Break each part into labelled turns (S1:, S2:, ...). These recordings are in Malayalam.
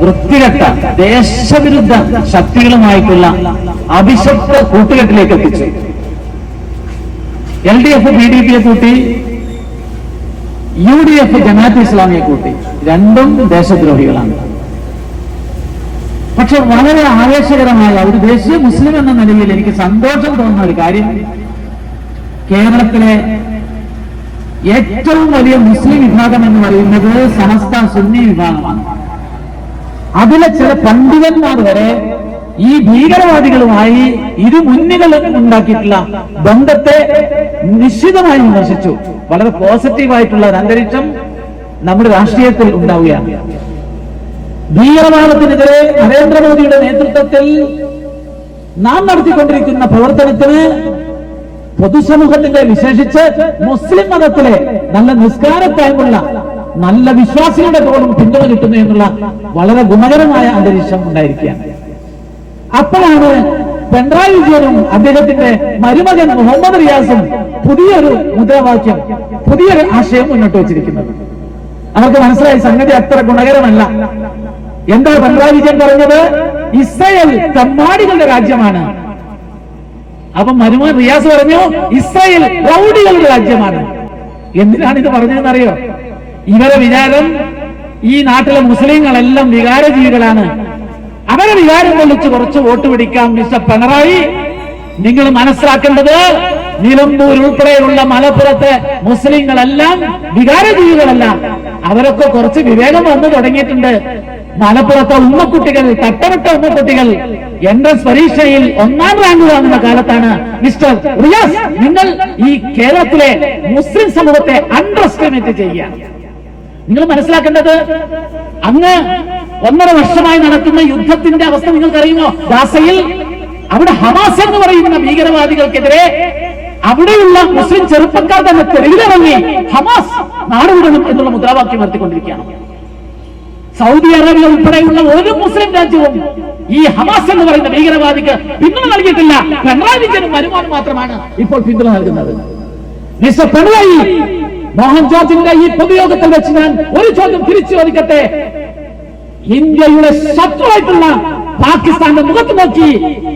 S1: വൃത്തികെട്ട ദേശവിരുദ്ധ ശക്തികളുമായിട്ടുള്ള അഭിശപ്ത കൂട്ടുകെട്ടിലേക്ക് എത്തിച്ചു. L D F B D പിയെ കൂട്ടി യു ഡി എഫ് ജമാഅത്ത് ഇസ്ലാമിയെ കൂട്ടി. രണ്ടും ദേശദ്രോഹികളാണ്. പക്ഷെ വളരെ ആവേശകരമായ ഒരു ദേശീയ മുസ്ലിം എന്ന നിലയിൽ എനിക്ക് സന്തോഷം തോന്നുന്ന ഒരു കാര്യം കേരളത്തിലെ ഏറ്റവും വലിയ മുസ്ലിം വിഭാഗം എന്ന് പറയുന്നത് സമസ്ത സുന്നി വിഭാഗമാണ്. അതിലെ ചില പണ്ഡിതന്മാർ വരെ ഈ ഭീകരവാദികളുമായി ഇരു മുന്നികളും ഉണ്ടാക്കിയിട്ടുള്ള ബന്ധത്തെ നിശ്ചിതമായി വിമർശിച്ചു. വളരെ പോസിറ്റീവായിട്ടുള്ള ഒരു അന്തരീക്ഷം നമ്മുടെ രാഷ്ട്രീയത്തിൽ ഉണ്ടാവുകയാണ്. ഭീകരവാദത്തിനെതിരെ നരേന്ദ്രമോദിയുടെ നേതൃത്വത്തിൽ നാം നടത്തിക്കൊണ്ടിരിക്കുന്ന പ്രവർത്തനത്തിന് പൊതുസമൂഹത്തിന്റെ വിശേഷിച്ച് മുസ്ലിം മതത്തിലെ നല്ല നിസ്കാരത്തായ്മുള്ള നല്ല വിശ്വാസികളുടെ പോലും പിന്തുണ കിട്ടുന്നു എന്നുള്ള വളരെ ഗുണകരമായ അന്തരീക്ഷം ഉണ്ടായിരിക്കുകയാണ്. അപ്പോഴാണ് പിണറായി വിജയനും അദ്ദേഹത്തിന്റെ മരുമകൻ മുഹമ്മദ് റിയാസും പുതിയൊരു മുദ്രാവാക്യം പുതിയൊരു ആശയം മുന്നോട്ട് വെച്ചിരിക്കുന്നത്. അവർക്ക് മനസ്സിലായി സംഗതി അത്ര ഗുണകരമല്ല. എന്താ പിണറായി വിജയൻ പറഞ്ഞത്? ഇസ്രയേൽ തമ്മാടികളുടെ രാജ്യമാണ്. അപ്പൊ മരുമോൻ റിയാസ് പറഞ്ഞു ഇസ്രയേൽ റൗഡികളുടെ രാജ്യമാണ്. എന്തിനാണ് ഇത് പറഞ്ഞതെന്നറിയോ? ഇവരെ വിചാരം ഈ നാട്ടിലെ മുസ്ലിങ്ങളെല്ലാം വികാരജീവികളാണ്. അവരെ വികാരം കൊള്ളിച്ച് കുറച്ച് വോട്ട് പിടിക്കാം മിസ്റ്റർ പിണറായി നിങ്ങൾ മനസ്സിലാക്കേണ്ടത് നിലമ്പൂർ ഉൾപ്പെടെയുള്ള മലപ്പുറത്തെ മുസ്ലിങ്ങളെല്ലാം വികാരജീവികളല്ല. അവരൊക്കെ കുറച്ച് വിവേകം വന്നു തുടങ്ങിയിട്ടുണ്ട്. മലപ്പുറത്തെ ഉമ്മക്കുട്ടികൾ തട്ടമിട്ട ഉമ്മക്കുട്ടികൾ എൻട്രൻസ് പരീക്ഷയിൽ ഒന്നാം റാങ്ക് വാങ്ങുന്ന കാലത്താണ് മിസ്റ്റർ റിയാസ്. നിങ്ങൾ ഈ കേരളത്തിലെ മുസ്ലിം സമൂഹത്തെ അണ്ടർ എസ്റ്റിമേറ്റ് ചെയ്യുക. നിങ്ങൾ മനസ്സിലാക്കേണ്ടത് അങ്ങ് ഒന്നര വർഷമായി നടക്കുന്ന യുദ്ധത്തിന്റെ അവസ്ഥ നിങ്ങൾക്കറിയുമോ? ഗാസയിൽ അവിടെ ഹമാസ് എന്ന് പറയുന്ന ഭീകരവാദികൾക്കെതിരെ അവിടെയുള്ള മുസ്ലിം ചെറുപ്പക്കാർ തന്നെ തെരുവിലിറങ്ങി ഹമാസ് നാടുവിടണം എന്നുള്ള മുദ്രാവാക്യം ഉയർത്തിക്കൊണ്ടിരിക്കുകയാണ്. സൗദി അറേബ്യ ഉൾപ്പെടെയുള്ള ഒരു മുസ്ലിം രാജ്യവും ഈ ഹമാസ് എന്ന് പറയുന്ന ഭീകരവാദിക്ക് പിന്തുണ നൽകിയിട്ടില്ല. പിണറായി വരുമാനം മാത്രമാണ് ഇപ്പോൾ പിന്തുണ നൽകുന്നത്. മിസ്റ്റർ പിണറായി മോഹൻ ജോർജിന്റെ ഈ പൊതുയോഗത്തിൽ വെച്ച് ഞാൻ ഒരു ചോദ്യം തിരിച്ചു ചോദിക്കട്ടെ? ഇന്ത്യയുടെ ശത്രുവായിട്ടുള്ള പാകിസ്ഥാന്റെ മുഖത്ത് നോക്കി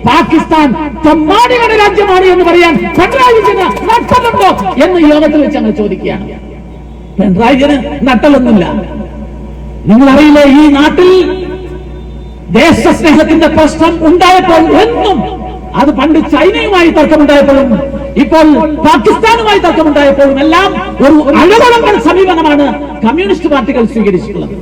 S1: പാകിസ്ഥാൻ ചമ്മാടികളുടെ രാജ്യമാണ് എന്ന് പറയാൻ പിണറായി വിജയന് നട്ടലുണ്ടോ എന്ന് യോഗത്തിൽ വെച്ച് അങ്ങ് ചോദിക്കുകയാണ്. പിണറായി വിജയന് നട്ടലൊന്നുമില്ല. നിങ്ങൾ അറിയില്ലേ ഈ നാട്ടിൽ ദേശസ്നേഹത്തിന്റെ പ്രശ്നം ഉണ്ടായപ്പോൾ എന്നും അത് പണ്ട് ചൈനയുമായി തർക്കമുണ്ടായപ്പോഴും ഇപ്പോൾ പാകിസ്ഥാനുമായി തർക്കമുണ്ടായപ്പോഴും എല്ലാം ഒരു അഴകുളങ്ങൾ സമീപനമാണ് കമ്മ്യൂണിസ്റ്റ് പാർട്ടികൾ സ്വീകരിച്ചിട്ടുള്ളത്.